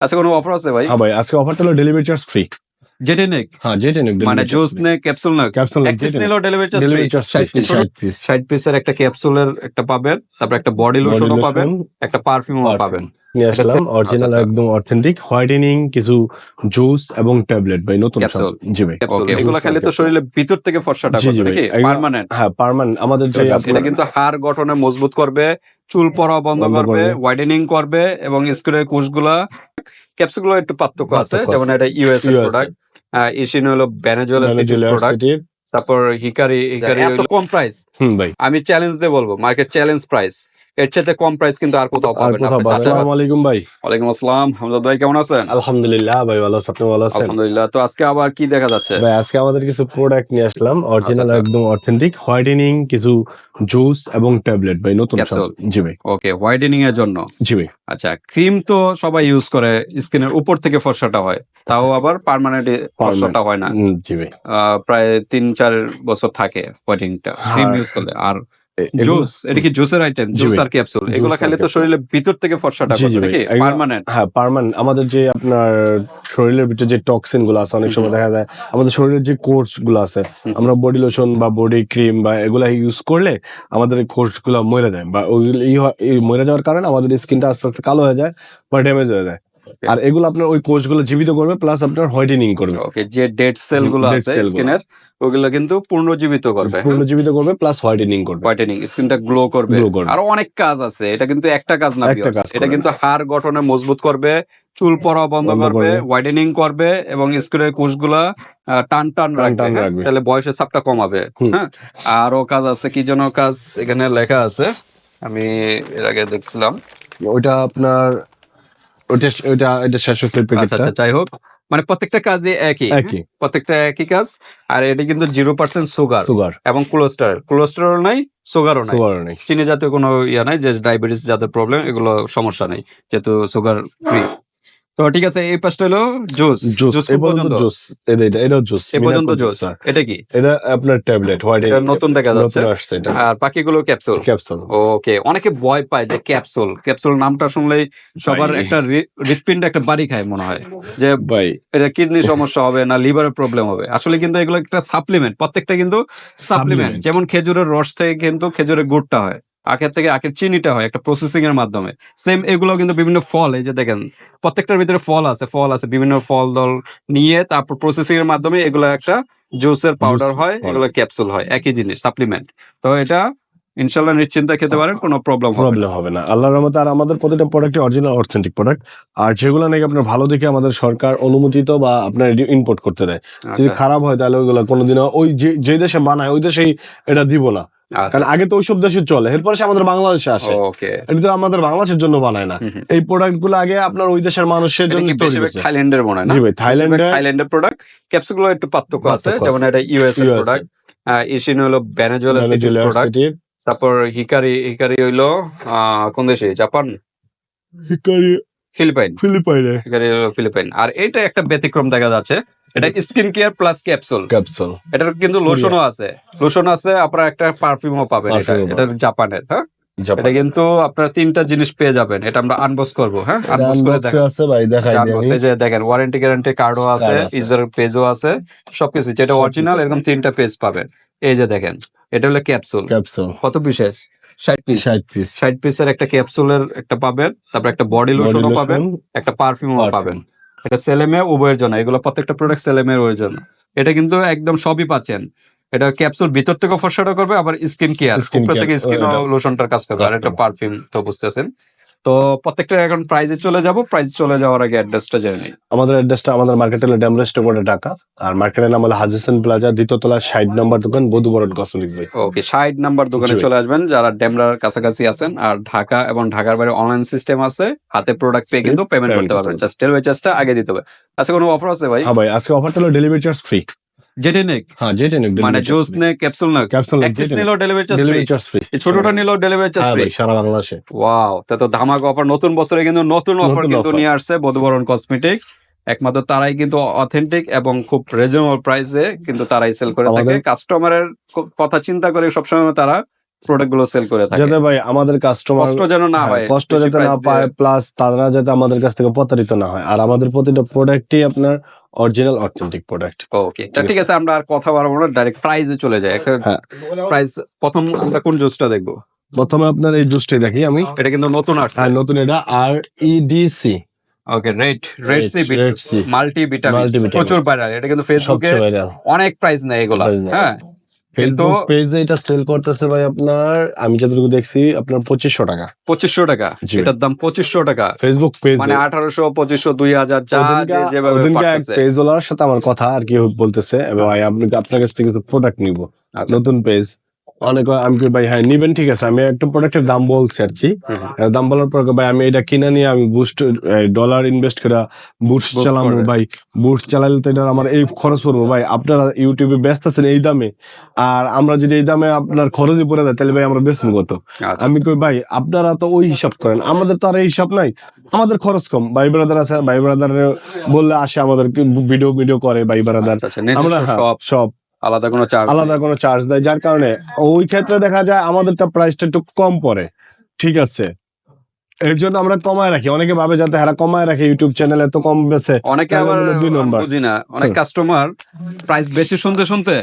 আচ্ছা কোনো অফার আছে ভাই? হ্যাঁ ভাই আজকে অফারটা হলো ডেলিভারি চার্জ ফ্রি জেটে নেক। হ্যাঁ যেটা নিক মানে জুস নে ক্যাপসুল না ক্যাপসুল এক পিস নিলেও ডেলিভারি চার্জ ডেলিভারি চার্জ ষাট পিস পিস ষাট পিসের একটা ক্যাপসুলের একটা পাবেন তারপর একটা বডি লোশনও পাবেন একটা পারফিউমও পাবেন। নিয়ে আসলাম অরিজিনাল আচ্ছা, আচ্ছা। একদম অথেন্টিক হোয়াইটেনিং কিছু জুস এবং ট্যাবলেট ভাই নতুন সব। Capsule। জি ভাই। এগুলো খেলে তো ভিতর থেকে ফর্সাটা জি, জি করবে নাকি? পার্মানেন্ট হ্যাঁ আমাদের যে এটা কিন্তু হাড় গঠনে মজবুত করবে চুল পড়া বন্ধ করবে। ওয়াইডেনিং করবে এবং স্কুলের কোষগুলা ক্যাপসুল একটু পার্থক্য আছে যেমন। এটা ইউএস এর প্রোডাক্ট ইসিন হলো বেনাজুয়েল সিটির প্রোডাক্ট। তারপর হিকারি হিকারি এত কম প্রাইস হুম ভাই আমি চ্যালেঞ্জ দিয়ে বলব মার্কেট চ্যালেঞ্জ প্রাইস এর চাইতে কম প্রাইস কিন্তু আর কোথাও পাবেন না। আসসালামু আলাইকুম ভাই। ওয়ালাইকুম আসসালাম। হামজাদ ভাই কেমন আছেন? আলহামদুলিল্লাহ ভাই ভালো আছেন আপনি ভালো আছেন? আলহামদুলিল্লাহ। তো আজকে আবার কি দেখা যাচ্ছে? ভাই আজকে আমাদের কিছু প্রোডাক্ট নিয়ে আসলাম। অরিজিনাল আচ্ছা। একদম অথেন্টিক হোয়াইটেনিং কিছু জুস এবং ট্যাবলেট ভাই নতুন। জি ভাই। ওকে হোয়াইটেনিং এর জন্য। জি ভাই। আচ্ছা ক্রিম তো সবাই ইউজ করে স্কিনের উপর থেকে ফর্সাটা হয়। তাও আবার পার্মানেন্ট ফর্সাটা হয় না। জি ভাই। প্রায় তিন চার বছর থাকে হোয়াইটিংটা ক্রিম। ইউজ করলে। আর জুস এটা কি জুসের আইটেম জুস আর ক্যাপসুল এগুলো খেলে তো। শরীরের ভিতর থেকে ফর্সাটা ভাই। নাকি? পার্মানেন্ট হ্যাঁ পারমান আমাদের যে আপনার শরীরের ভিতরে যে টক্সিনগুলো আছে অনেক সময় দেখা যায় আমাদের শরীরের যে কোর্সগুলো আছে আমরা বডি লোশন বা বডি ক্রিম বা এগুলা ইউজ করলে আমাদের কোর্সগুলো মরে যায় বা এই মরে যাওয়ার কারণে আমাদের স্কিনটা আস্তে আস্তে কালো হয়ে যায় বা ড্যামেজ হয়ে যায়। আর এগুলো আপনার ওই কোর্সগুলো জীবিত করবে প্লাস আপনার হোয়াইটেনিং করবে ওকে যে ডেড সেলগুলো আছে। স্কিনের ওগুলো কিন্তু পুনর্জীবিত করবে পুনর্জীবিত করবে প্লাস হোয়াইটেনিং করবে হোয়াইটেনিং স্কিনটা গ্লো করবে। আরও অনেক কাজ আছে এটা কিন্তু একটা কাজ না এটা কিন্তু হাড় গঠনে মজবুত করবে চুল পড়া বন্ধ করবে। হোয়াইটেনিং করবে এবং স্কিনের কোষগুলা টান টান টান রাখবে টান হ্যাঁ? রাখবে। তাহলে বয়সের চাপটা কমাবে হ্যাঁ আরও কাজ আছে কি যেন কাজ এখানে লেখা আছে আমি এর আগে দেখছিলাম ওইটা আপনার ওইটা ওইটা এটা শেষ হচ্ছে আচ্ছা আচ্ছা যাই হোক। মানে প্রত্যেকটা কাজে একই? একই। প্রত্যেকটা একই কাজ। আর এটা কিন্তু জিরো পার্সেন্ট সুগার সুগার এবং কোলেস্টার কোলেস্টেরল নাই সুগারও নাই। সুগার নেই। চিনি জাতীয় কোনো ইয়া নাই যে ডায়াবেটিস জাতীয় প্রবলেম এগুলো সমস্যা নেই যেহেতু সুগার ফ্রি তো ঠিক আছে এই পাশটা হলো জুস। জুস জুস পর্যন্ত জুস। এটা এটা এটা জুস এই পর্যন্ত জুস এটা কি? এটা আপনার ট্যাবলেট হোয়াইট এটা নতুন দেখা যাচ্ছে। নতুন আসছে এটা। আর বাকিগুলো ক্যাপসুল। ক্যাপসুল। ওকে অনেকে ভয় পায় যে ক্যাপসুল। ক্যাপসুল নামটা শুনলেই সবার একটা হৃৎপিণ্ড একটা বাড়ি খায় মনে হয়। যে ভাই। এটা কিডনি সমস্যা হবে না লিভারের প্রবলেম হবে। আসলে কিন্তু এগুলো একটা সাপ্লিমেন্ট প্রত্যেকটা কিন্তু সাপ্লিমেন্ট যেমন খেজুরের রস থেকে কিন্তু খেজুরের গুড়টা হয়। আখের থেকে আখের চিনিটা হয় একটা প্রসেসিং এর মাধ্যমে সেম এগুলো কিন্তু বিভিন্ন ফল এই যে দেখেন প্রত্যেকটার ভিতরে ফল আছে ফল আছে বিভিন্ন ফল দল নিয়ে তারপর প্রসেসিং এর মাধ্যমে এগুলো একটা জুসের পাউডার হয় হয়। এগুলো ক্যাপসুল হয় একই জিনিস সাপ্লিমেন্ট তো এটা ইনশাল্লাহ নিশ্চিন্তে খেতে পারেন কোনো প্রবলেম প্রবলেম হবে না। আল্লাহর রহমতে আর আমাদের প্রতিটা প্রোডাক্ট অরিজিনাল অথেন্টিক প্রোডাক্ট আর যেগুলো নাকি আপনার ভালো দেখে আমাদের সরকার অনুমোদিত বা আপনার ইম্পোর্ট করতে দেয়। যদি আচ্ছা, খারাপ হয় তাহলে ওইগুলো কোনোদিনও ওই যে যে দেশে বানায় ওই দেশেই এটা দিব না। আচ্ছা। কারণ আগে তো ওইসব দেশে চলে। এরপরে সে আমাদের বাংলাদেশে আসে। ওকে এটা তো আমাদের বাংলাদেশের জন্য বানায় না। এই প্রোডাক্টগুলো আগে আপনার ওই দেশের মানুষের জন্য। থাইল্যান্ডের না? জি ভাই থাইল্যান্ডে থাইল্যান্ডের প্রোডাক্ট ক্যাপসুল একটু পার্থক্য আছে যেমন এটা ইউএস এর প্রোডাক্ট ইসিন হলো বেনাজুয়েল প্রোডাক্ট তারপর হিকারি হিকারি হইল কোন দেশে? Japan? Hikari Philippine. ফিলিপাইনে। Hikari Philippine. আর এটা একটা ব্যতিক্রম দেখা যাচ্ছে। এটা skin care plus capsule. Capsule. এটার কিন্তু লোশনও আছে। লোশন আছে আপনার একটা পারফিউমও পাবেন এটা। এটা জাপানের হ্যাঁ? এটা কিন্তু আপনার তিনটা জিনিস পেয়ে যাবেন। এটা আমরা আনবক্স করব হ্যাঁ? আনবক্স করে আছে ভাই দেখাই দিই unbox, যে দেখেন ওয়ারেন্টি গ্যারান্টি কার্ডও আছে। ইউজার পেজও আছে সবকিছু। যেটা অরিজিনাল এরকম তিনটা পেজ পাবেন। এই যে দেখেন এটা হলো ক্যাপসুল ক্যাপসুল কত বিশেষ ষাট পিস 60 পিস ষাট পিসের একটা ক্যাপসুলের একটা পাবেন তারপর একটা বডি লোশনও পাবেন একটা পারফিউমও। পাবেন। এটা সেলেমে উভয়ের জন্য এগুলো প্রত্যেকটা প্রোডাক্ট সেলেমের উভয়ের জন্য এটা কিন্তু একদম সবই পাচ্ছেন। এটা ক্যাপসুল ভিতর থেকে ফর্সাটা করবে আবার স্কিন কেয়ার উপর থেকে স্কিন লোশনটার কাজ করবে আর একটা পারফিউম তো বুঝতেছেন। তো প্রত্যেকটা এখন প্রাইজে চলে যাব প্রাইজ চলে যাওয়ার আগে অ্যাড্রেসটা জেনে নিই। আমাদের অ্যাড্রেসটা আমাদের মার্কেট হলো ড্যামরেজ টোপোটা ঢাকা। আর মার্কেটের নাম হলো হাজিসেন প্লাজা দ্বিতীয়তলা ষাট নম্বর দোকান বধুবরণ কসমেটিক ভাই। ওকে ষাট নাম্বার দোকানে চলে আসবেন যারা ডেমরার কাছাকাছি আছেন। আর ঢাকা এবং ঢাকার বাইরে অনলাইন সিস্টেম আছে হাতে প্রোডাক্ট পেয়ে কিন্তু পেমেন্ট করতে পারবেন। জাস্ট ডেলিভারি চার্জটা আগে দিতে হবে। আচ্ছা কোনো অফার আছে ভাই? হ্যাঁ ভাই আজকে অফারটা হলো ডেলিভারি চার্জ ফ্রি যেটা নেক? হ্যাঁ যেটা নিক মানে জুস নে ক্যাপসুল না ক্যাপসুল এক পিস নিলেও delivery charge delivery charge free ছোটটা নিলেও ডেলিভারি চার্জ হ্যাঁ ফ্রি সারা বাংলাদেশে। ওয়াও তা তো ধামাক অফার নতুন বছরে কিন্তু নতুন অফার কিন্তু নিয়ে আসছে বধুবরণ কসমেটিক্স একমাত্র তারাই কিন্তু অথেন্টিক এবং খুব রিজনেবল প্রাইসে কিন্তু তারাই সেল করে থাকে। কাস্টমারের কথা চিন্তা করে সবসময় তারা প্রোডাক্টগুলো সেল করে থাকে। যাতে ভাই আমাদের কাস্টমার কষ্ট যেন না হয় কষ্ট যাতে না পায় প্লাস তারা যাতে আমাদের কাছ থেকে প্রতারিত না হয়। আর আমাদের প্রতিটা প্রোডাক্টই আপনার অরিজিনাল অথেন্টিক প্রোডাক্ট ওকে তা ঠিক আছে? আমরা আর কথা বাড়াবো না ডাইরেক্ট প্রাইজে চলে যাই একটা হ্যাঁ। প্রাইস প্রথম আমরা কোন জুসটা দেখব? প্রথমে আপনার এই জুসটাই দেখি আমি। এটা কিন্তু নতুন আসছে। হ্যাঁ নতুন এটা আর EDC okay red red C multi vitamin প্রচুর ভাইরাল এটা কিন্তু ফেসবুকে অনেক প্রাইস নেয় এগুলা। হ্যাঁ। ফেসবুক পেজে এটা সেল করতেছে ভাই আপনার আমি যতটুকু দেখছি আপনার পঁচিশশো টাকা। পঁচিশশো টাকা। এটার দাম পঁচিশশো টাকা। ফেসবুক পেজ মানে আঠারোশো পঁচিশশো দুই হাজার যা যে যেভাবে পেজ ওলার সাথে আমার কথা আর কি বলতেছে ভাই আপনি আপনার কাছ থেকে কিছু প্রোডাক্ট নিব। আচ্ছা। নতুন পেজ অনেক আমি ভাই হ্যাঁ নিবেন ঠিক আছে। আমি একটা প্রোডাক্টের দাম বলছি আর কি। দাম বলার পর ভাই আমি এটা কিনে নিয়ে আমি বুস্ট ডলার ইনভেস্ট করে বুস্ট চালাবো ভাই। বুস্ট চালালে তো এটা আমার এই খরচ পড়ব ভাই। আপনারা ইউটিউবে ব্যস্ত আছেন এই দামে। আর আমরা যদি এই দামে আপনার খরচই পড়ে যায় তাহলে ভাই আমরা বেশ কত? আচ্ছা। আমি কই ভাই আপনারা তো ওই হিসাব করেন। আমাদের তো আর এই হিসাব নাই। আমাদের খরচ কম। ভাই ব্রাদার আছে ভাই ব্রাদার বললে আসে আমাদের ভিডিও ভিডিও করে ভাই ব্রাদার আচ্ছা, আচ্ছা, নিজস্ব আমরা হ্যাঁ, সব সব আলাদা কোনো চার্জ আলাদা কোনো চার্জ দেয় যার কারণে ওই ক্ষেত্রে দেখা যায় আমাদেরটা প্রাইসটা একটু কম পড়ে। ঠিক আছে? এর জন্য আমরা কমায় রাখি। অনেকে ভাবে যাতে হারা কমায় রাখে ইউটিউব চ্যানেলে এত কম বেছে। অনেকে আবার দুই নম্বর। বুঝি না। অনেক কাস্টমার প্রাইস বেশি শুনতে শুনতে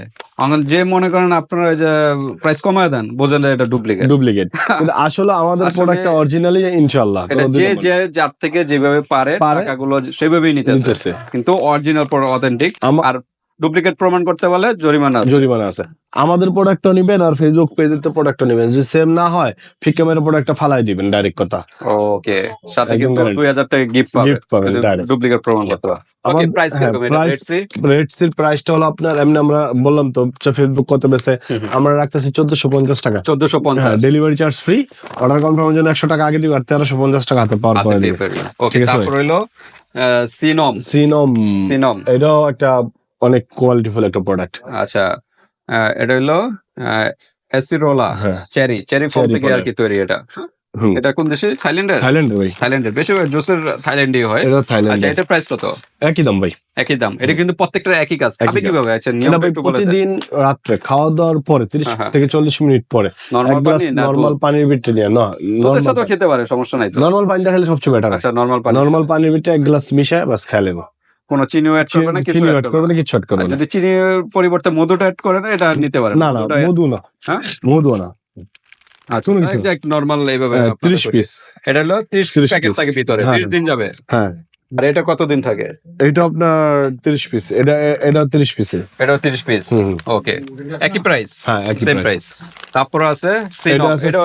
যে মনে করেন আপনারা যে প্রাইস কমায় দেন বোঝেন এটা ডুপ্লিকেট ডুপ্লিকেট কিন্তু আসলে আমাদের প্রোডাক্টটা অরিজিনালি ইনশাল্লাহ এটা যে যে যার থেকে যেভাবে পারে। টাকাগুলো সেভাবেই নিতেছে। নিতেছে। কিন্তু অরিজিনাল অথেন্টিক আর ডুপ্লিকেট প্রমাণ করতে বলে জরিমানা জরিমানা আছে। আমাদের প্রোডাক্টটা নিবেন আর ফেসবুক পেজের তো প্রোডাক্টটা নিবেন। যদি সেম না হয় ফিকা প্রোডাক্টটা ফালাই দিবেন ডাইরেক্ট কথা। ওকে সাথে কিন্তু guarantee। দুই হাজার টাকা গিফট পাবে। পাবেন, direct. ডুপ্লিকেট প্রমাণ করতে ওকে প্রাইস কীরকম রেটসি প্রাইসটা হলো আপনার এমনি আমরা বললাম তো ফেসবুক কত বেছে। আমরা রাখতেছি চোদ্দশো পঞ্চাশ টাকা। 1450 হ্যাঁ ডেলিভারি চার্জ ফ্রি অর্ডার কনফার্মের জন্য একশো টাকা আগে দিবে আর তেরোশো পঞ্চাশ টাকা হাতে পাওয়ার পরে দিয়ে দিবে ফেলবে। ওকে ঠিক আছে তারপর হইল সিনম সিনম সিনম এটাও একটা অনেক কোয়ালিটিফুল একটা প্রোডাক্ট আচ্ছা এটা হলো অ্যাসিরোলা হ্যাঁ। চেরি চেরি ফল থেকে আর কি তৈরি এটা। এটা কোন দেশে? থাইল্যান্ডের? থাইল্যান্ড ভাই। থাইল্যান্ডের। বেশিরভাগ জুসের থাইল্যান্ডই হয়। এটা আচ্ছা থাইল্যান্ড এটার প্রাইস কত? একই দাম ভাই। একই দাম। এটা কিন্তু প্রত্যেকটা একই কাজ। খাবে। কীভাবে? আচ্ছা এটা ভাই একটু বলে প্রতিদিন রাত্রে খাওয়া দাওয়ার পরে তিরিশ হ্যাঁ, হ্যাঁ। থেকে চল্লিশ মিনিট পরে এক নরমাল গ্লাস পানি না নর্মাল পানির ভিতরে নিয়ে না দুধের সাথেও খেতে পারে সমস্যা নাই তো। নর্মাল পানি দেখালে সবচেয়ে বেটার আচ্ছা নরমাল পানি। নর্মাল পানির ভিতরে এক গ্লাস মিশায় বাস খেয়ে নেব। কোনো চিনিও অ্যাড করবে না কিছু অ্যাড করবে না। কিছু অ্যাড করবে যদি চিনির পরিবর্তে মধুটা অ্যাড করে না এটা নিতে পারে না। না মধু না। হ্যাঁ? মধু না। আচ্ছা নর্মাল এইভাবে হ্যাঁ, আপনারা তিরিশ করছেন। পিস এটা হলো 30 30 প্যাকেট থাকে ভিতরে হ্যাঁ। 30 দিন যাবে। হ্যাঁ। আর এটা কতদিন থাকে? এইটা আপনার তিরিশ পিস এটা এটা তিরিশ পিসে এটাও 30 পিস ওকে একই প্রাইস হ্যাঁ একই প্রাইস তারপর আছে এটা এটা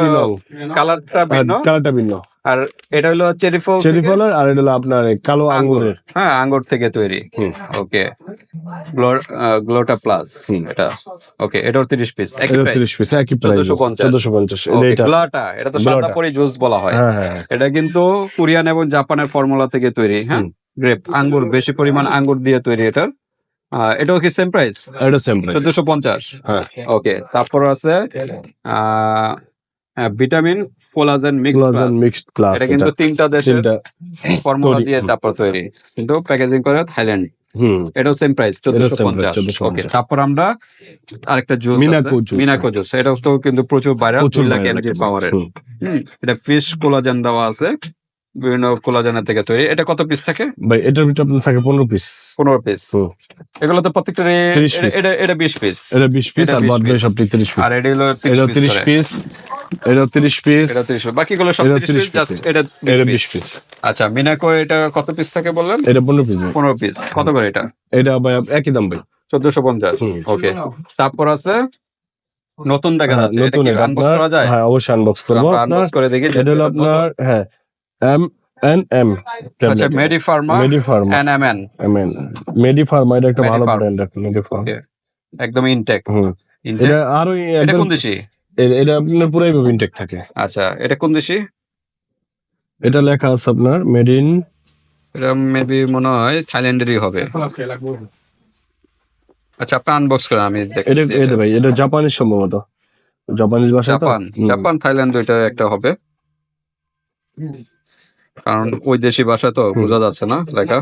কালারটা ভিন্ন? কালারটা ভিন্ন। আর এটা হলো চেরি ফল চেরি ফলের আর এটা হলো আপনার কালো আঙ্গুরের। হ্যাঁ আঙ্গুর থেকে তৈরি। ওকে। গ্লোটা প্লাস এটা। ওকে এটাও 30 পিস একই প্রাইস তিরিশ পিস একই প্রাইস 1450 চোদ্দশো পঞ্চাশ ওকে এটা গ্লোটা এটা তো সাদা পরি জুস বলা হয়। হ্যাঁ হ্যাঁ হ্যাঁ। এটা কিন্তু কোরিয়ান এবং জাপানের ফর্মুলা থেকে তৈরি হ্যাঁ? গ্রেপ আঙ্গুর বেশি পরিমাণ আঙ্গুর দিয়ে তৈরি এটা। আহ, এটাও কি সেম প্রাইস এটা সেম প্রাইস চোদ্দশো পঞ্চাশ। হ্যাঁ। ওকে তারপর আছে vitamin collagen mix mixed plus এটা কিন্তু তিনটা দেশের ফর্মুলা দিয়ে তারপর তৈরি। কিন্তু প্যাকেজিং করে থাইল্যান্ড হুম। এটাও সেম প্রাইস চোদ্দশো পঞ্চাশ। 1450 ওকে তারপর আমরা আরেকটা juice Minako juice, Minako juice এটাও তো কিন্তু প্রচুর বাইরে দুই লাখ এমজি পাওয়ারের এটা ফিশ কোলাজেন দেওয়া আছে। বিভিন্ন কোলাজেনের থেকে তৈরি। এটা কত পিস থাকে? ভাই এটার ভিতরে আপনার থাকে পনেরো পিস পনেরো পিস এগুলো তো প্রত্যেকটা এটা এটা বিশ পিস এটা বিশ পিস আর বাদ। সবটি তিরিশ পিস আর এটা হলো এটা তিরিশ পিস এটা তিরিশ পিস এটা তিরিশ বাকিগুলো সব এটা তিরিশ 30 পিস জাস্ট এটা এটা 20 বিশ পিস আচ্ছা মিনাকো এটা কত পিস থাকে বললেন? এটা পনেরো পিস পনেরো পিস কত করে এটা? এটা ভাই একই দাম ভাই। চোদ্দশো পঞ্চাশ। হুম। ওকে। তারপর আছে নতুন দেখা হ্যাঁ, যাচ্ছে। এটা নতুন কি আনবক্স করা যায়? হ্যাঁ অবশ্যই আনবক্স করব। unbox করে দেখি এটা হলো আপনার হ্যাঁ এম এন এম আচ্ছা Medi Pharma Medi Pharma N M N M N Medi Pharma এটা একটা ভালো। ব্র্যান্ড মেডি ফার্মা একদম ইনটেক হুম। এটা আরও এটা কোন দেশি? এটা আপনার পুরাই ইনটেক থাকে। আচ্ছা এটা কোন দেশি? এটা লেখা আছে আপনার মেড ইন এটা মেবি মনে হয় থাইল্যান্ডেরই হবে। আচ্ছা আপনি আনবক্স করেন আমি এটা এটা। ভাই এটা জাপানিজ সম্ভবত। জাপানিজ ভাষা জাপান জাপান থাইল্যান্ড দুইটা একটা হবে। কারণ ওই দেশি ভাষা তো বোঝা যাচ্ছে না লেখা।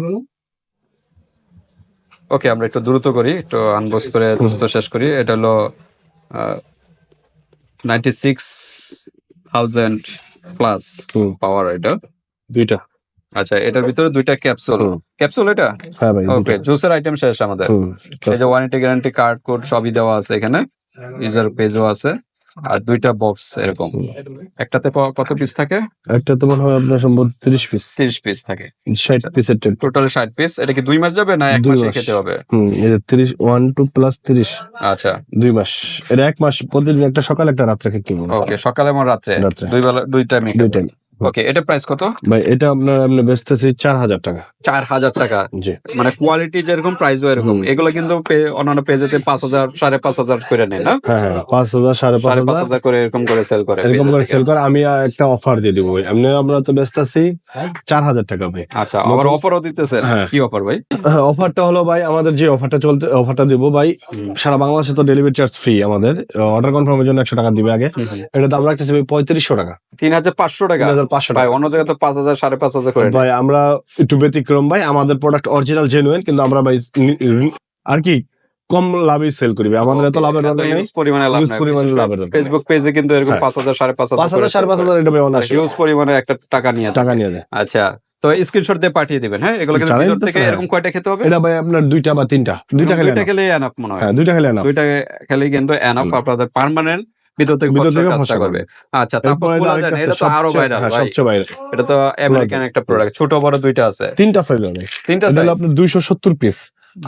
ওকে আমরা একটু দ্রুত করি একটু আনবক্স করে দ্রুত শেষ করি। এটা হলো ninety six thousand plus power এটা। দুইটা। আচ্ছা এটার ভিতরে দুইটা ক্যাপসুল ক্যাপসুল এটা? হ্যাঁ ভাই ওকে জুসের আইটেম শেষ আমাদের। এই যে ওয়ারেন্টি গ্যারান্টি কার্ড কোড সবই দেওয়া আছে এখানে। ইউজার পেজও আছে। আর দুইটা বক্স এরকম। একটাতে কত পিস থাকে? একটা তো মনে হয় আপনার সম্ভব তিরিশ পিস তিরিশ পিস থাকে। ষাট পিসের টেপ টোটাল। ষাট পিস এটা কি দুই মাস যাবে না এক মাসে। খেতে হবে? হুম এটা তিরিশ ওয়ান টু প্লাস তিরিশ। আচ্ছা। দুই মাস। এটা এক মাস প্রতিদিন একটা সকাল একটা রাত্রে খেতে হবে। ওকে সকালে এবং রাত্রে। রাত্রে। দুই বেলা দুই টাইম দুই টাইম ওকে এটা প্রাইস কত? ভাই এটা আপনার আপনি বেচতেছি চার হাজার টাকা। চার হাজার টাকা। জি। মানে কোয়ালিটি যেরকম প্রাইসও এরকম। এগুলো কিন্তু অন্যান্য পেজেতে পাঁচ হাজার সাড়ে পাঁচ হাজার করে নেয় না? হ্যাঁ হ্যাঁ পাঁচ হাজার সাড়ে পাঁচ হাজার। করে এরকম করে সেল করে এরকম করে সেল করে আমি একটা অফার দিয়ে দিব ভাই। এমনি আমরা তো বেচতেছি চার হাজার টাকা ভাই। আচ্ছা আবার অফারও দিতেছেন? হ্যাঁ। কি অফার ভাই? অফারটা হলো ভাই আমাদের যে অফারটা চলতে অফারটা দিব ভাই সারা বাংলাদেশে তো ডেলিভারি চার্জ ফ্রি আমাদের। অর্ডার কনফার্মের জন্য একশো টাকা দিবে আগে। এটা দাম রাখতেছি ভাই পঁয়ত্রিশশো টাকা। তিন হাজার পাঁচশো টাকা। তিন পাঁচশো টাকা। অন্য জায়গায় তো পাঁচ হাজার সাড়ে পাঁচ হাজার করে। ভাই আমরা একটু ব্যতিক্রম ভাই আমাদের প্রোডাক্ট অরিজিনাল জেনুইন কিন্তু আমরা ভাই আর কি কম লাভে সেল করি ভাই। আমাদের এত লাভের দরকার নেই। পরিমাণে লাভ নাই। পরিমাণে লাভের দরকার। ফেসবুক পেজে কিন্তু এরকম হ্যাঁ। পাঁচ হাজার সাড়ে পাঁচ পাঁচ হাজার সাড়ে পাঁচ হাজার এটা ভাই অনার্স হিউজ পরিমাণে একটা টাকা নিয়ে টাকা নিয়ে যায় আচ্ছা তো স্ক্রিনশট দিয়ে পাঠিয়ে দিবেন হ্যাঁ? এগুলো কিন্তু ভিতর থেকে এরকম কয়টা খেতে হবে? এটা ভাই আপনার দুইটা বা তিনটা। দুইটা খেলে দুইটা খেলে এনাফ মনে হয়। হ্যাঁ দুইটা খেলে না দুইটা খেলে কিন্তু এনাফ। আপনাদের পার্মানেন্ট ভিতর থেকে ভিতর থেকে কাজটা করবে। আচ্ছা তারপর এটা তো আরও ভাইরাল হ্যাঁ, ভাই। সবচেয়ে বাইরে এটা তো আমেরিকান একটা প্রোডাক্ট ছোট বড় দুইটা আছে। তিনটা সাইজ তিনটা সাইজ আপনার পিস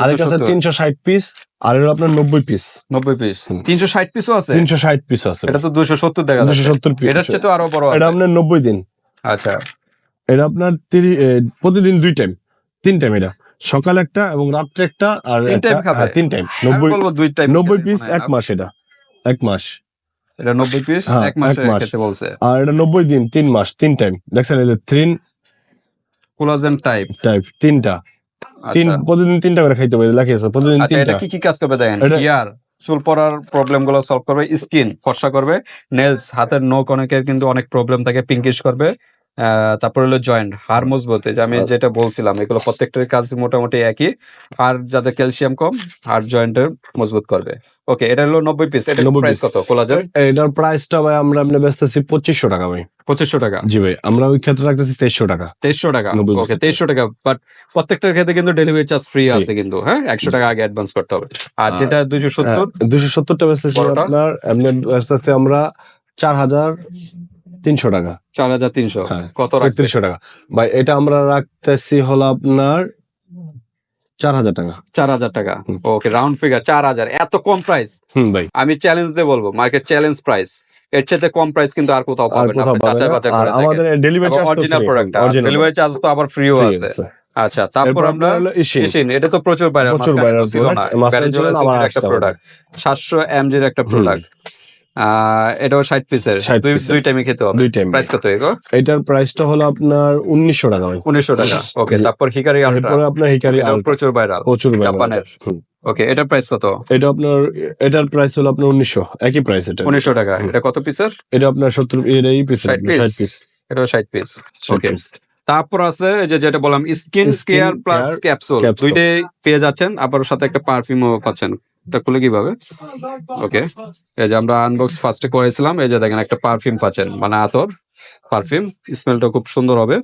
আছে তিনশো ষাট পিস আর আপনার নব্বই পিস নব্বই পিস পিসও আছে? তিনশো ষাট পিস আছে। এটা তো দুইশো সত্তর দেখা দুশো যাচ্ছে সত্তর পিস এটা হচ্ছে তো আরও বড় এটা আপনার নব্বই দিন। আচ্ছা। এটা আপনার প্রতিদিন দুই টাইম তিন টাইম এটা। সকাল একটা এবং রাত্রে একটা আর তিন খাবে? হ্যাঁ, তিন টাইম নব্বই দুই টাইম নব্বই পিস এক মাস এটা। এক মাস। এটা নব্বই পিস হ্যাঁ, এক মাসে। খেতে বলছে। আর এটা নব্বই দিন তিন মাস তিন টাইম দেখছেন এই যে থ্রিন কোলাজেন টাইপ টাইপ তিনটা। তিন আচ্ছা প্রতিদিন তিনটা করে খাইতে পারে আছে প্রতিদিন আচ্ছা এটা কি কি কাজ করবে দেখেন? ইয়ার চুল পড়ার প্রবলেমগুলো সলভ করবে স্কিন ফর্সা করবে নেলস হাতের নখ অনেকের কিন্তু অনেক প্রবলেম থাকে পিঙ্কিশ করবে। তারপর হলো জয়েন্ট হাড় মজবুত যে আমি আচ্ছা। যেটা বলছিলাম এগুলো প্রত্যেকটার কাজ মোটামুটি একই। আর যাদের ক্যালসিয়াম কম হাড় জয়েন্টের মজবুত করবে। ওকে এটা হলো নব্বই পিস এটা 90 প্রাইস। কত? কোলাজেন এটার প্রাইসটা ভাই আমরা আপনি বেচতেছি পঁচিশশো টাকা ভাই। পঁচিশশো টাকা। জি ভাই আমরা ওই ক্ষেত্রে রাখতেছি তেইশশো টাকা। তেইশশো টাকা। 90 ওকে তেইশশো টাকা বাট প্রত্যেকটার ক্ষেত্রে কিন্তু ডেলিভারি চার্জ ফ্রি আছে কিন্তু হ্যাঁ? একশো টাকা আগে অ্যাডভান্স করতে হবে। আর যেটা দুইশো সত্তর? দুশো সত্তরটা বেচতেছি? আপনার এমনি বেচতেছি আমরা চার হাজার তিনশো টাকা। চার হাজার তিনশো। হ্যাঁ, কত তেত্রিশশো টাকা। ভাই এটা আমরা রাখতেছি হলো আপনার চার হাজার টাকা। চার হাজার টাকা। ওকে রাউন্ড ফিগার চার হাজার। এত কম প্রাইস হুম ভাই। আমি চ্যালেঞ্জ দিয়ে বলব মার্কেট চ্যালেঞ্জ প্রাইস এর চাইতে কম প্রাইস কিন্তু আর কোথাও পাবেন না। বাছাই আর আমাদের delivery charge original product delivery charge তো আবার ফ্রিও আছে। আচ্ছা তারপর আমরা মেশিন এটা তো প্রচুর বাইরে প্রচুর মাঝখানে ছিল না, একটা প্রোডাক্ট সাতশো এমজির একটা প্রোডাক্ট এটাও ষাট পিসের দুই টাইমে খেতে হবে। দুই টাইম প্রাইস কত এগো? এটার প্রাইসটা হলো আপনার উনিশশো টাকা উনিশশো টাকা। ওকে তারপর হিকারি আলট্রা। আপনার হিকারি প্রচুর ভাইরাল প্রচুর জাপানের। ওকে এটার প্রাইস কত? এটা আপনার এটার প্রাইস হলো আপনার উনিশশো। একই প্রাইস এটা। উনিশশো টাকা। এটা কত পিসের এটা আপনার সত্তর এর এই পিস 60 piece? ষাট পিস এটাও ষাট পিস ওকে তারপর আছে যে যেটা বললাম স্কিন কেয়ার প্লাস ক্যাপসুল দুইটাই পেয়ে যাচ্ছেন আবার সাথে একটা পারফিউমও পাচ্ছেন। এটা খুলে কীভাবে? ওকে। এই যে আমরা আনবক্স ফার্স্টে করেছিলাম এই যে দেখেন একটা পারফিউম পাচ্ছেন মানে আতর পারফিউম স্মেলটা খুব সুন্দর হবে।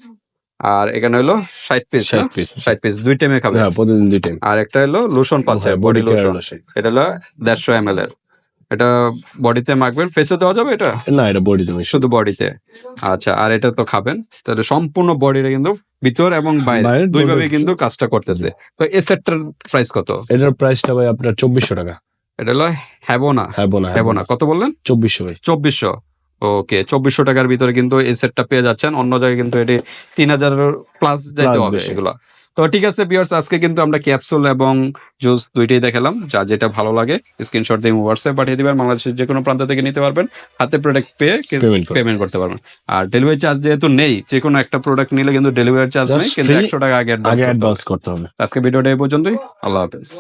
আর এখানে হলো ষাট পিস ষাট পিস ষাট পিস দুই টাইমে খাবে। হ্যাঁ প্রতিদিন দুই টাইম আর একটা হলো লোশন পাচ্ছেন বডি লোশন এটা হলো দেড়শো এম এর। এটা বডিতে মাখবেন? ফেসে দেওয়া যাবে এটা? না এটা বডি তুমি শুধু বডিতে আচ্ছা আর এটা তো খাবেন। তাহলে সম্পূর্ণ বডিটা কিন্তু ভিতর এবং বাইরে। দুইভাবে। কিন্তু কাজটা করতেছে। তো এই সেটটার প্রাইস কত? এটার প্রাইসটা ভাই আপনার চব্বিশশো টাকা। এটা হলো হ্যাবোনা হ্যাবোনা হ্যাবোনা কত বললেন? চব্বিশশো ভাই। চব্বিশশো। ওকে চব্বিশশো টাকার ভিতরে কিন্তু এই সেটটা পেয়ে যাচ্ছেন। অন্য জায়গায় কিন্তু এটি তিন হাজার প্লাস যাইতে হবে। এগুলো। তো ঠিক আছে বিয়ার্স আজকে কিন্তু আমরা ক্যাপসুল এবং জুস দুইটাই দেখালাম যা যেটা ভালো লাগে স্ক্রিনশট দিয়ে হোয়াটসঅ্যাপ পাঠিয়ে দেবেন বাংলাদেশের যে কোনো প্রান্ত থেকে নিতে পারবেন হাতে প্রোডাক্ট পেয়ে পেমেন্ট করতে পারবেন। আর ডেলিভারি চার্জ যেহেতু নেই যে কোনো একটা প্রোডাক্ট নিলে কিন্তু ডেলিভারি চার্জ নেই কিন্তু একশো টাকা আগে অ্যাডভান্স করতে হবে। আজকে ভিডিওটা এই পর্যন্তই আল্লাহ হাফেজ।